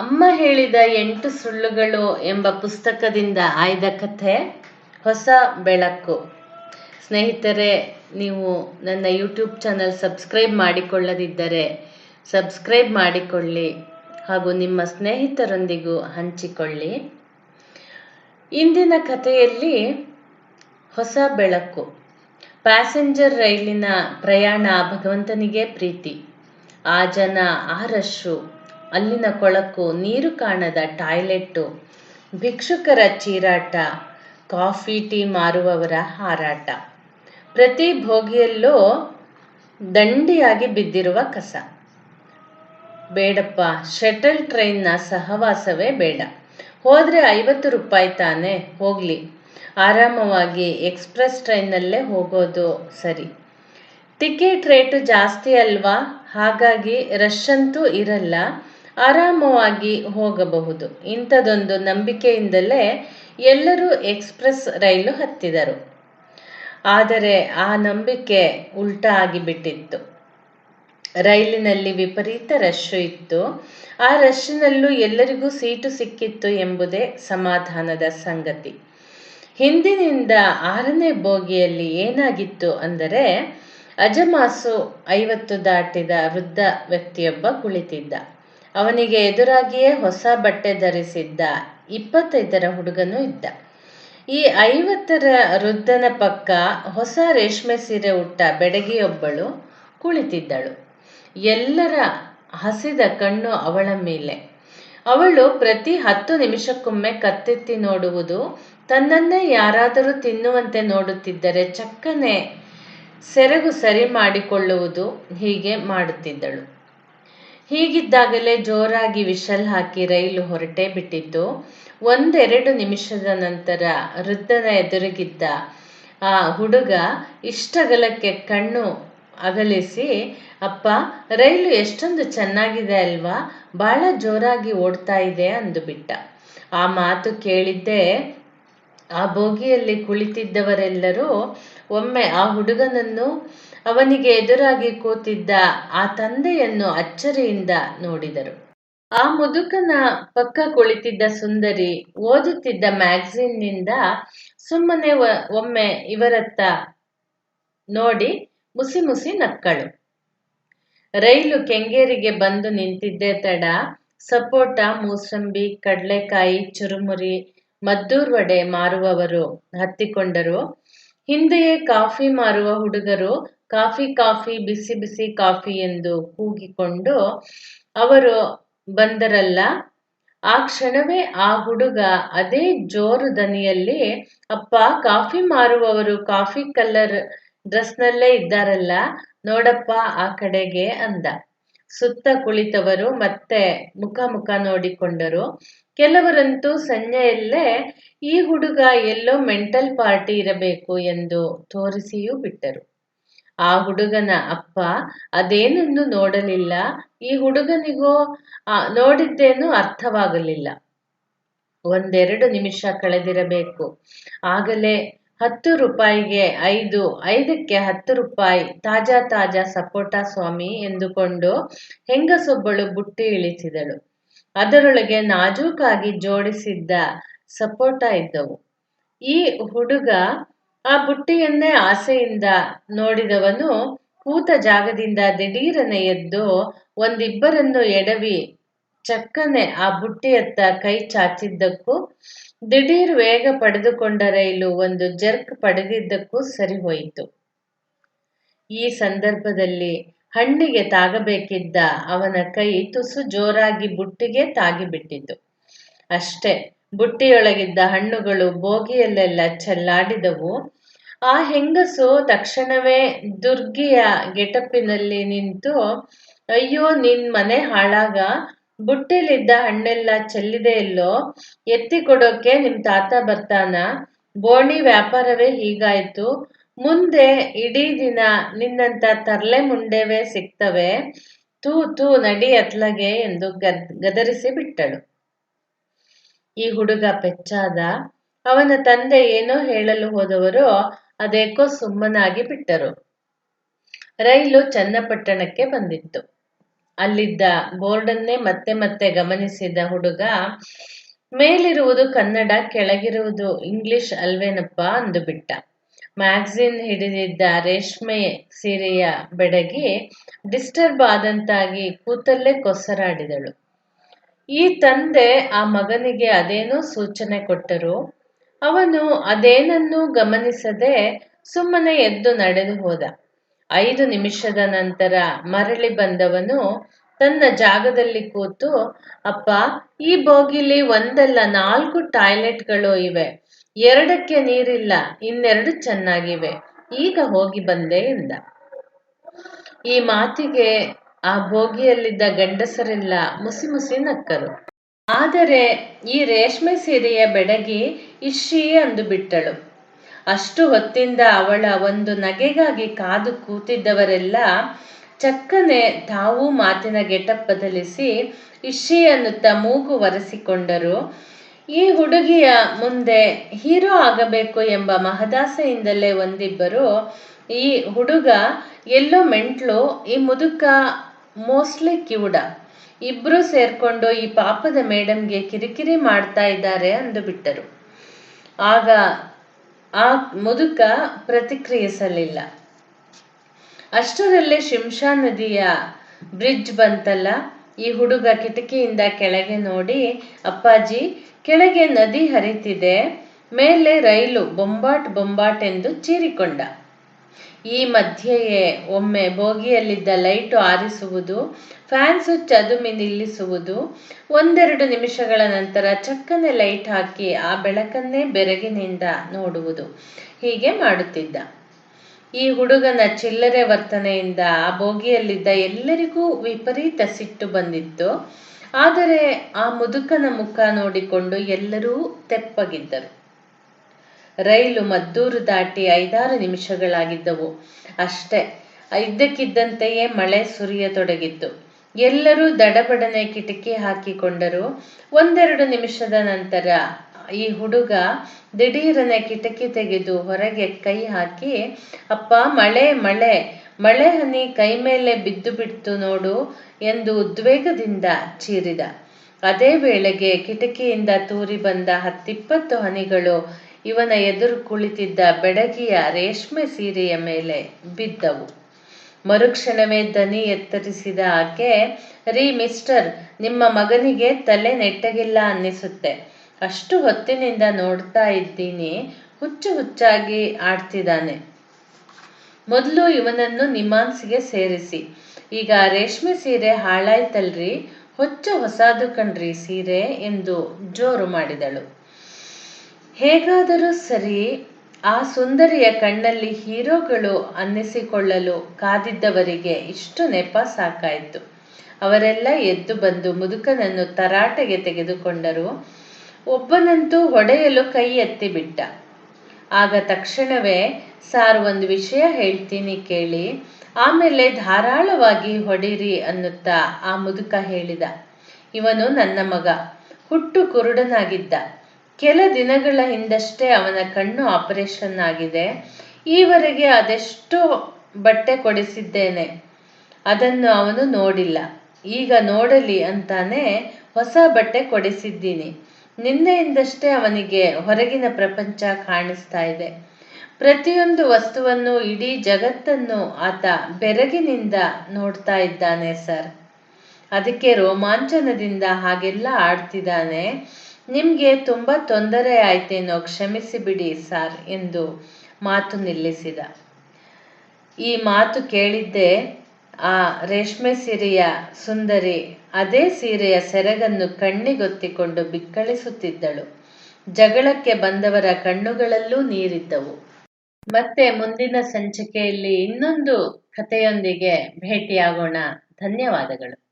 ಅಮ್ಮ ಹೇಳಿದ ಎಂಟು ಸುಳ್ಳುಗಳು ಎಂಬ ಪುಸ್ತಕದಿಂದ ಆಯ್ದ ಕಥೆ, ಹೊಸ ಬೆಳಕು. ಸ್ನೇಹಿತರೆ, ನೀವು ನನ್ನ ಯೂಟ್ಯೂಬ್ ಚಾನಲ್ ಸಬ್ಸ್ಕ್ರೈಬ್ ಮಾಡಿಕೊಳ್ಳದಿದ್ದರೆ ಸಬ್ಸ್ಕ್ರೈಬ್ ಮಾಡಿಕೊಳ್ಳಿ ಹಾಗೂ ನಿಮ್ಮ ಸ್ನೇಹಿತರೊಂದಿಗೂ ಹಂಚಿಕೊಳ್ಳಿ. ಇಂದಿನ ಕಥೆಯಲ್ಲಿ ಹೊಸ ಬೆಳಕು. ಪ್ಯಾಸೆಂಜರ್ ರೈಲಿನ ಪ್ರಯಾಣ ಭಗವಂತನಿಗೆ ಪ್ರೀತಿ. ಆ ಜನ ಆ ಅಲ್ಲಿನ ಕೊಳಕು, ನೀರು ಕಾಣದ ಟಾಯ್ಲೆಟ್ಟು, ಭಿಕ್ಷುಕರ ಚೀರಾಟ, ಕಾಫಿ, ಟೀ ಮಾರುವವರ ಹಾರಾಟ. ಪ್ರತಿ ಭೋಗಿಯಲ್ಲೂ ದಂಡಿಯಾಗಿ ಬಿದ್ದಿರುವ ಕಸ. ಬೇಡಪ್ಪ, ಶಟಲ್ ಟ್ರೈನ್ನ ಸಹವಾಸವೇ ಬೇಡ. ಹೋದರೆ ಐವತ್ತು ರೂಪಾಯಿ ತಾನೆ, ಹೋಗಲಿ. ಆರಾಮವಾಗಿ ಎಕ್ಸ್ಪ್ರೆಸ್ ಟ್ರೈನ್ನಲ್ಲೇ ಹೋಗೋದು ಸರಿ. ಟಿಕೆಟ್ ರೇಟು ಜಾಸ್ತಿ ಅಲ್ವಾ? ಹಾಗಾಗಿ ರಶ್ ಅಂತೂ ಇರಲ್ಲ. ಆರಾಮವಾಗಿ ಹೋಗಬಹುದು. ಇಂಥದೊಂದು ನಂಬಿಕೆಯಿಂದಲೇ ಎಲ್ಲರೂ ಎಕ್ಸ್ಪ್ರೆಸ್ ರೈಲು ಹತ್ತಿದರು. ಆದರೆ ಆ ನಂಬಿಕೆ ಉಲ್ಟಾ ಆಗಿಬಿಟ್ಟಿತ್ತು. ರೈಲಿನಲ್ಲಿ ವಿಪರೀತ ರಶ್ಶು ಇತ್ತು. ಆ ರಶ್ಶಿನಲ್ಲೂ ಎಲ್ಲರಿಗೂ ಸೀಟು ಸಿಕ್ಕಿತ್ತು ಎಂಬುದೇ ಸಮಾಧಾನದ ಸಂಗತಿ. ಹಿಂದಿನಿಂದ ಆರನೇ ಬೋಗಿಯಲ್ಲಿ ಏನಾಗಿತ್ತು ಅಂದರೆ, ಅಜಮಾಸು ಐವತ್ತು ದಾಟಿದ ವೃದ್ಧ ವ್ಯಕ್ತಿಯೊಬ್ಬ ಕುಳಿತಿದ್ದ. ಅವನಿಗೆ ಎದುರಾಗಿಯೇ ಹೊಸ ಬಟ್ಟೆ ಧರಿಸಿದ್ದ ಇಪ್ಪತ್ತೈದರ ಹುಡುಗನೂ ಇದ್ದ. ಈ ಐವತ್ತರ ವೃದ್ಧನ ಪಕ್ಕ ಹೊಸ ರೇಷ್ಮೆ ಸೀರೆ ಉಟ್ಟ ಬೆಡಗಿಯೊಬ್ಬಳು ಕುಳಿತಿದ್ದಳು. ಎಲ್ಲರ ಹಸಿದ ಕಣ್ಣು ಅವಳ ಮೇಲೆ. ಅವಳು ಪ್ರತಿ ಹತ್ತು ನಿಮಿಷಕ್ಕೊಮ್ಮೆ ಕತ್ತೆತ್ತಿ ನೋಡುವುದು, ತನ್ನನ್ನೇ ಯಾರಾದರೂ ತಿನ್ನುವಂತೆ ನೋಡುತ್ತಿದ್ದರೆ ಚಕ್ಕನೆ ಸೆರಗು ಸರಿ ಮಾಡಿಕೊಳ್ಳುವುದು ಹೀಗೆ ಮಾಡುತ್ತಿದ್ದಳು. ಹೀಗಿದ್ದಾಗಲೇ ಜೋರಾಗಿ ವಿಷಲ್ ಹಾಕಿ ರೈಲು ಹೊರಟೇ ಬಿಟ್ಟಿತ್ತು. ಒಂದೆರಡು ನಿಮಿಷದ ನಂತರ ವೃದ್ಧನ ಎದುರಿಗಿದ್ದ ಆ ಹುಡುಗ ಇಷ್ಟಗಲಕ್ಕೆ ಕಣ್ಣು ಅಗಲಿಸಿ, ಅಪ್ಪ, ರೈಲು ಎಷ್ಟೊಂದು ಚೆನ್ನಾಗಿದೆ ಅಲ್ವಾ? ಬಹಳ ಜೋರಾಗಿ ಓಡ್ತಾ ಇದೆ ಅಂದುಬಿಟ್ಟ. ಆ ಮಾತು ಕೇಳಿದ್ದೆ ಆ ಬೋಗಿಯಲ್ಲಿ ಕುಳಿತಿದ್ದವರೆಲ್ಲರೂ, ಒಮ್ಮೆ ಆ ಹುಡುಗನನ್ನು ಅವನಿಗೆ ಎದುರಾಗಿ ಕೂತಿದ್ದ ಆ ತಂದೆಯನ್ನು ಅಚ್ಚರಿಯಿಂದ ನೋಡಿದರು. ಆ ಮುದುಕನ ಪಕ್ಕ ಕುಳಿತಿದ್ದ ಸುಂದರಿ ಓದುತ್ತಿದ್ದ ಮ್ಯಾಗಝಿನ್ನಿಂದ ಸುಮ್ಮನೆ ಒಮ್ಮೆ ಇವರತ್ತ ನೋಡಿ ಮುಸಿ ಮುಸಿ ನಕ್ಕಳು. ರೈಲು ಕೆಂಗೇರಿಗೆ ಬಂದು ನಿಂತಿದ್ದೆ ತಡ. ಸಪೋಟ, ಮೂಸಂಬಿ, ಕಡಲೆಕಾಯಿ, ಚುರುಮುರಿ, ಮದ್ದೂರ್ ವಡೆ ಮಾರುವವರು ಹತ್ತಿಕೊಂಡರು. ಹಿಂದೆಯೇ ಕಾಫಿ ಮಾರುವ ಹುಡುಗರು ಕಾಫಿ ಕಾಫಿ, ಬಿಸಿ ಬಿಸಿ ಕಾಫಿ ಎಂದು ಕೂಗಿಕೊಂಡು ಅವರು ಬಂದರಲ್ಲ. ಆ ಕ್ಷಣವೇ ಆ ಹುಡುಗ ಅದೇ ಜೋರು ದನಿಯಲ್ಲಿ, ಅಪ್ಪ, ಕಾಫಿ ಮಾರುವವರು ಕಾಫಿ ಕಲರ್ ಡ್ರೆಸ್ನಲ್ಲೇ ಇದ್ದಾರಲ್ಲ, ನೋಡಪ್ಪ ಆ ಕಡೆಗೆ ಅಂದ. ಸುತ್ತ ಕುಳಿತವರು ಮತ್ತೆ ಮುಖ ಮುಖ ನೋಡಿಕೊಂಡರು. ಕೆಲವರಂತೂ ಸಂಜೆಯಲ್ಲೇ, ಈ ಹುಡುಗ ಎಲ್ಲೋ ಮೆಂಟಲ್ ಪಾರ್ಟಿ ಇರಬೇಕು ಎಂದು ತೋರಿಸಿಯೂ ಬಿಟ್ಟರು. ಆ ಹುಡುಗನ ಅಪ್ಪ, ಅದೇನನ್ನು ನೋಡಲಿಲ್ಲ? ಈ ಹುಡುಗನಿಗೋ ನೋಡಿದ್ದೇನು ಅರ್ಥವಾಗಲಿಲ್ಲ. ಒಂದೆರಡು ನಿಮಿಷ ಕಳೆದಿರಬೇಕು. ಆಗಲೇ ಹತ್ತು ರೂಪಾಯಿಗೆ ಐದು, ಐದಕ್ಕೆ ಹತ್ತು ರೂಪಾಯಿ, ತಾಜಾ ತಾಜಾ ಸಪೋಟ ಸ್ವಾಮಿ ಎಂದುಕೊಂಡು ಹೆಂಗಸೊಬ್ಬಳು ಬುಟ್ಟಿ ಇಳಿಸಿದಳು. ಅದರೊಳಗೆ ನಾಜೂಕಾಗಿ ಜೋಡಿಸಿದ್ದ ಸಪೋಟ ಇದ್ದವು. ಈ ಹುಡುಗ ಆ ಬುಟ್ಟಿಯನ್ನೇ ಆಸೆಯಿಂದ ನೋಡಿದವನು ಕೂತ ಜಾಗದಿಂದ ದಿಢೀರನೆ ಎದ್ದು ಒಂದಿಬ್ಬರನ್ನು ಎಡವಿ ಚಕ್ಕನೆ ಆ ಬುಟ್ಟಿಯತ್ತ ಕೈ ಚಾಚಿದ್ದಕ್ಕೂ, ದಿಢೀರ್ ವೇಗ ಪಡೆದುಕೊಂಡ ರೈಲು ಒಂದು ಜರ್ಕ್ ಪಡೆದಿದ್ದಕ್ಕೂ ಸರಿ ಹೋಯಿತು. ಈ ಸಂದರ್ಭದಲ್ಲಿ ಹಣ್ಣಿಗೆ ತಾಗಬೇಕಿದ್ದ ಅವನ ಕೈ ತುಸು ಜೋರಾಗಿ ಬುಟ್ಟಿಗೆ ತಾಗಿಬಿಟ್ಟಿತು. ಅಷ್ಟೇ ಬುಟ್ಟಿಯೊಳಗಿದ್ದ ಹಣ್ಣುಗಳು ಬೋಗಿಯಲ್ಲೆಲ್ಲ ಚೆಲ್ಲಾಡಿದವು. ಆ ಹೆಂಗಸು ತಕ್ಷಣವೇ ದುರ್ಗಿಯ ಗೆಟಪ್ಪಿನಲ್ಲಿ ನಿಂತು, ಅಯ್ಯೋ, ನಿನ್ ಮನೆ ಹಾಳಾಗ? ಬುಟ್ಟಿಲಿದ್ದ ಹಣ್ಣೆಲ್ಲ ಚೆಲ್ಲಿದೆ ಎಲ್ಲೋ? ಎತ್ತಿ ಕೊಡೋಕೆ ನಿಮ್ ತಾತ ಬರ್ತಾನ? ಬೋಣಿ ವ್ಯಾಪಾರವೇ ಹೀಗಾಯ್ತು. ಮುಂದೆ ಇಡೀ ದಿನ ನಿನ್ನಂತ ತರ್ಲೆ ಮುಂಡೆವೇ ಸಿಗ್ತವೆ. ತೂ ತೂ, ನಡಿ ಅತ್ಲಗೆ ಎಂದು ಗದ್, ಗದರಿಸಿ ಬಿಟ್ಟಳು. ಈ ಹುಡುಗ ಪೆಚ್ಚಾದ ಅವನ ತಂದೆ ಏನೋ ಹೇಳಲು ಹೋದವರು ಅದೇಕೋ ಸುಮ್ಮನಾಗಿ ಬಿಟ್ಟರು. ರೈಲು ಚನ್ನಪಟ್ಟಣಕ್ಕೆ ಬಂದಿತ್ತು. ಅಲ್ಲಿದ್ದ ಬೋರ್ಡನ್ನೇ ಮತ್ತೆ ಮತ್ತೆ ಗಮನಿಸಿದ ಹುಡುಗ, ಮೇಲಿರುವುದು ಕನ್ನಡ, ಕೆಳಗಿರುವುದು ಇಂಗ್ಲಿಷ್ ಅಲ್ವೇನಪ್ಪ ಅಂದುಬಿಟ್ಟ. ಮ್ಯಾಗ್ಝಿನ್ ಹಿಡಿದಿದ್ದ ರೇಷ್ಮೆ ಸೀರೆಯ ಬೆಡಗಿ ಡಿಸ್ಟರ್ಬ್ ಆದಂತಾಗಿ ಕೂತಲ್ಲೇ ಕೊಸರಾಡಿದಳು. ಈ ತಂದೆ ಆ ಮಗನಿಗೆ ಅದೇನೋ ಸೂಚನೆ ಕೊಟ್ಟರು. ಅವನು ಅದೇನನ್ನೂ ಗಮನಿಸದೆ ಸುಮ್ಮನೆ ಎದ್ದು ನಡೆದು ಹೋದ. ಐದು ನಿಮಿಷದ ನಂತರ ಮರಳಿ ಬಂದವನು ತನ್ನ ಜಾಗದಲ್ಲಿ ಕೂತು, ಅಪ್ಪ, ಈ ಬೋಗಿಲಿ ಒಂದಲ್ಲ, ನಾಲ್ಕು ಟಾಯ್ಲೆಟ್ಗಳು ಇವೆ. ಎರಡಕ್ಕೆ ನೀರಿಲ್ಲ, ಇನ್ನೆರಡು ಚೆನ್ನಾಗಿವೆ. ಈಗ ಹೋಗಿ ಬಂದೆ ಎಂದ. ಈ ಮಾತಿಗೆ ಆ ಬೋಗಿಯಲ್ಲಿದ್ದ ಗಂಡಸರೆಲ್ಲ ಮುಸಿ ಮುಸಿ ನಕ್ಕರು. ಆದರೆ ಈ ರೇಷ್ಮೆ ಸೀರೆಯ ಬೆಡಗಿ ಇಶ್ಶೀ ಅಂದು ಬಿಟ್ಟಳು. ಅಷ್ಟು ಹೊತ್ತಿಂದ ಅವಳ ಒಂದು ನಗೆಗಾಗಿ ಕಾದು ಕೂತಿದ್ದವರೆಲ್ಲ ಚಕ್ಕನೆ ತಾವೂ ಮಾತಿನ ಗೆಟಪ್ ಬದಲಿಸಿ ಇಶಿ ಅನ್ನುತ್ತಾ ಮೂಗು ಒರೆಸಿಕೊಂಡರು. ಈ ಹುಡುಗಿಯ ಮುಂದೆ ಹೀರೋ ಆಗಬೇಕು ಎಂಬ ಮಹದಾಸೆಯಿಂದಲೇ ಒಂದಿಬ್ಬರು ಈ ಹುಡುಗ ಎಲ್ಲೋ ಮೆಂಟ್ಲು ಈ ಮುದುಕ ಮೋಸ್ಟ್ಲಿ ಕಿವುಡ ಇಬ್ರು ಸೇರ್ಕೊಂಡು ಈ ಪಾಪದ ಮೇಡಮ್ಗೆ ಕಿರಿಕಿರಿ ಮಾಡ್ತಾ ಇದ್ದಾರೆ ಅಂದುಬಿಟ್ಟರು ಆಗ ಆ ಮುದುಕ ಪ್ರತಿಕ್ರಿಯಿಸಲಿಲ್ಲ. ಅಷ್ಟರಲ್ಲೇ ಶಿಂಷಾ ನದಿಯ ಬ್ರಿಡ್ಜ್ ಬಂತಲ್ಲ? ಈ ಹುಡುಗ ಕಿಟಕಿಯಿಂದ ಕೆಳಗೆ ನೋಡಿ, ಅಪ್ಪಾಜಿ, ಕೆಳಗೆ ನದಿ ಹರಿತಿದೆ, ಮೇಲೆ ರೈಲು, ಬೊಂಬಾಟ್ ಬೊಂಬಾಟ್ ಎಂದು ಚೀರಿಕೊಂಡ. ಈ ಮಧ್ಯೆಯೇ ಒಮ್ಮೆ ಬೋಗಿಯಲ್ಲಿದ್ದ ಲೈಟು ಆರಿಸುವುದು, ಫ್ಯಾನ್ ಸ್ವಿಚ್ ಅದುಮಿ ನಿಲ್ಲಿಸುವುದು, ಒಂದೆರಡು ನಿಮಿಷಗಳ ನಂತರ ಚಕ್ಕನೆ ಲೈಟ್ ಹಾಕಿ ಆ ಬೆಳಕನ್ನೇ ಬೆರಗಿನಿಂದ ನೋಡುವುದು ಹೀಗೆ ಮಾಡುತ್ತಿದ್ದ. ಈ ಹುಡುಗನ ಚಿಲ್ಲರೆ ವರ್ತನೆಯಿಂದ ಆ ಬೋಗಿಯಲ್ಲಿದ್ದ ಎಲ್ಲರಿಗೂ ವಿಪರೀತ ಸಿಟ್ಟು ಬಂದಿತ್ತು. ಆದರೆ ಆ ಮುದುಕನ ಮುಖ ನೋಡಿಕೊಂಡು ಎಲ್ಲರೂ ತೆಪ್ಪಗಿದ್ದರು. ರೈಲು ಮದ್ದೂರು ದಾಟಿ ಐದಾರು ನಿಮಿಷಗಳಾಗಿದ್ದವು. ಅಷ್ಟೇ, ಇದ್ದಕ್ಕಿದ್ದಂತೆಯೇ ಮಳೆ ಸುರಿಯತೊಡಗಿತ್ತು. ಎಲ್ಲರೂ ದಡಬಡನೆ ಕಿಟಕಿ ಹಾಕಿಕೊಂಡರು. ಒಂದೆರಡು ನಿಮಿಷದ ನಂತರ ಈ ಹುಡುಗ ದಿಢೀರನೆ ಕಿಟಕಿ ತೆಗೆದು ಹೊರಗೆ ಕೈ ಹಾಕಿ, ಅಪ್ಪ, ಮಳೆ ಮಳೆ ಮಳೆ ಹನಿ ಕೈ ಮೇಲೆ ಬಿದ್ದು ಬಿಡ್ತು ನೋಡು ಎಂದು ಉದ್ವೇಗದಿಂದ ಚೀರಿದ. ಅದೇ ವೇಳೆಗೆ ಕಿಟಕಿಯಿಂದ ತೂರಿ ಬಂದ ಹತ್ತಿಪ್ಪತ್ತು ಹನಿಗಳು ಇವನ ಎದುರು ಕುಳಿತಿದ್ದ ಬೆಡಗಿಯ ರೇಷ್ಮೆ ಸೀರೆಯ ಮೇಲೆ ಬಿದ್ದವು. ಮರುಕ್ಷಣವೇ ದನಿ ಎತ್ತರಿಸಿದ ಆಕೆ, ರೀ ಮಿಸ್ಟರ್, ನಿಮ್ಮ ಮಗನಿಗೆ ತಲೆ ನೆಟ್ಟಗಿಲ್ಲ ಅನ್ನಿಸುತ್ತೆ. ಅಷ್ಟು ಹೊತ್ತಿನಿಂದ ನೋಡ್ತಾ ಇದ್ದೀನಿ, ಹುಚ್ಚು ಹುಚ್ಚಾಗಿ ಆಡ್ತಿದ್ದಾನೆ. ಮೊದಲು ಇವನನ್ನು ನಿಮಾನ್ಸಿಗೆ ಸೇರಿಸಿ. ಈಗ ರೇಷ್ಮೆ ಸೀರೆ ಹಾಳಾಯ್ತಲ್ರಿ, ಹೊಚ್ಚ ಹೊಸಾದು ಕಣ್ರಿ ಸೀರೆ ಎಂದು ಜೋರು ಮಾಡಿದಳು. ಹೇಗಾದರೂ ಸರಿ ಆ ಸುಂದರಿಯ ಕಣ್ಣಲ್ಲಿ ಹೀರೋಗಳು ಅನ್ನಿಸಿಕೊಳ್ಳಲು ಕಾದಿದ್ದವರಿಗೆ ಇಷ್ಟು ನೆಪ ಸಾಕಾಯಿತು. ಅವರೆಲ್ಲ ಎದ್ದು ಬಂದು ಮುದುಕನನ್ನು ತರಾಟೆಗೆ ತೆಗೆದುಕೊಂಡರು. ಒಬ್ಬನಂತೂ ಹೊಡೆಯಲು ಕೈ ಎತ್ತಿಬಿಟ್ಟ. ಆಗ ತಕ್ಷಣವೇ, ಸಾರ್, ಒಂದು ವಿಷಯ ಹೇಳ್ತೀನಿ ಕೇಳಿ. ಆಮೇಲೆ ಧಾರಾಳವಾಗಿ ಹೊಡಿರಿ ಅನ್ನುತ್ತಾ ಆ ಮುದುಕ ಹೇಳಿದ. ಇವನು ನನ್ನ ಮಗ. ಹುಟ್ಟು ಕುರುಡನಾಗಿದ್ದ. ಕೆಲ ದಿನಗಳ ಹಿಂದಷ್ಟೇ ಅವನ ಕಣ್ಣು ಆಪರೇಷನ್ ಆಗಿದೆ. ಈವರೆಗೆ ಅದೆಷ್ಟು ಬಟ್ಟೆ ಕೊಡಿಸಿದ್ದೇನೆ. ಅದನ್ನು ಅವನು ನೋಡಿಲ್ಲ. ಈಗ ನೋಡಲಿ ಅಂತಾನೆ ಹೊಸ ಬಟ್ಟೆ ಕೊಡಿಸಿದ್ದೀನಿ. ನಿನ್ನೆಯಿಂದಷ್ಟೇ ಅವನಿಗೆ ಹೊರಗಿನ ಪ್ರಪಂಚ ಕಾಣಿಸ್ತಾ ಇದೆ. ಪ್ರತಿಯೊಂದು ವಸ್ತುವನ್ನು ಇಡೀ ಜಗತ್ತನ್ನು ಆತ ಬೆರಗಿನಿಂದ ನೋಡ್ತಾ ಇದ್ದಾನೆ, ಸರ್. ಅದಕ್ಕೆ ರೋಮಾಂಚನದಿಂದ ಹಾಗೆಲ್ಲ ಆಡ್ತಿದ್ದಾನೆ. ನಿಮಗೆ ತುಂಬ ತೊಂದರೆ ಆಯ್ತೇನೋ ಕ್ಷಮಿಸಿ ಬಿಡಿ ಸಾರ್ ಎಂದು ಮಾತು ನಿಲ್ಲಿಸಿದ. ಈ ಮಾತು ಕೇಳಿದ್ದೆ ಆ ರೇಷ್ಮೆ ಸೀರೆಯ ಸುಂದರಿ ಅದೇ ಸೀರೆಯ ಸೆರಗನ್ನು ಕಣ್ಣಿಗೊತ್ತಿಕೊಂಡು ಬಿಕ್ಕಳಿಸುತ್ತಿದ್ದಳು. ಜಗಳಕ್ಕೆ ಬಂದವರ ಕಣ್ಣುಗಳಲ್ಲೂ ನೀರಿದ್ದವು. ಮತ್ತೆ ಮುಂದಿನ ಸಂಚಿಕೆಯಲ್ಲಿ ಇನ್ನೊಂದು ಕಥೆಯೊಂದಿಗೆ ಭೇಟಿಯಾಗೋಣ. ಧನ್ಯವಾದಗಳು.